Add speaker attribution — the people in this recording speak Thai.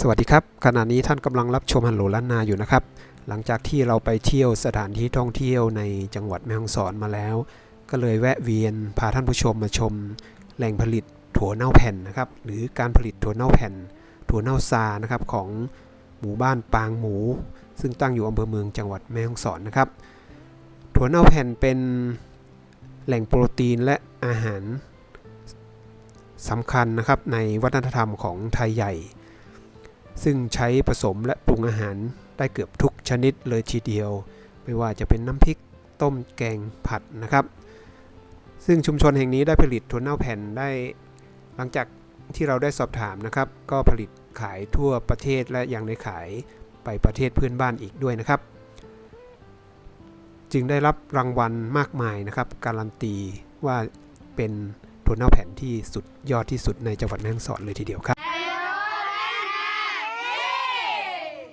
Speaker 1: สวัสดีครับ ขณะนี้ท่านกำลังรับชมฮัลโหลล้านนาอยู่นะครับ หลังจากที่เราไปเที่ยวสถานที่ท่องเที่ยวในจังหวัดแม่ฮ่องสอนมาแล้ว ก็เลยแวะเวียนพาท่านผู้ชมมาชม แหล่งผลิตถั่วเน่าแผ่นนะครับ หรือการผลิตถั่วเน่าแผ่น ถั่วเน่าซานะครับของหมู่บ้านปางหมู ซึ่งตั้งอยู่อำเภอเมืองจังหวัดแม่ฮ่องสอนนะครับ ถั่วเน่าแผ่นเป็นแหล่งโปรตีนและอาหารสำคัญนะครับในวัฒนธรรมของไทยใหญ่ ซึ่งใช้ผสมและปรุงอาหารได้เกือบทุกชนิดเลยทีเดียว ไม่ว่าจะเป็นน้ำพริกต้มแกงผัดนะครับ ซึ่งชุมชนแห่งนี้ได้ผลิตถั่วเน่าแผ่นได้หลังจากที่เราได้สอบถามนะครับ ก็ผลิตขายทั่วประเทศและยังได้ขายไปประเทศเพื่อนบ้านอีกด้วยนะครับ จึงได้รับรางวัลมากมายนะครับ การันตีว่าเป็นถั่วเน่าแผ่นที่สุดยอดที่สุดในจังหวัดแม่ฮ่องสอนเลยทีเดียวครับ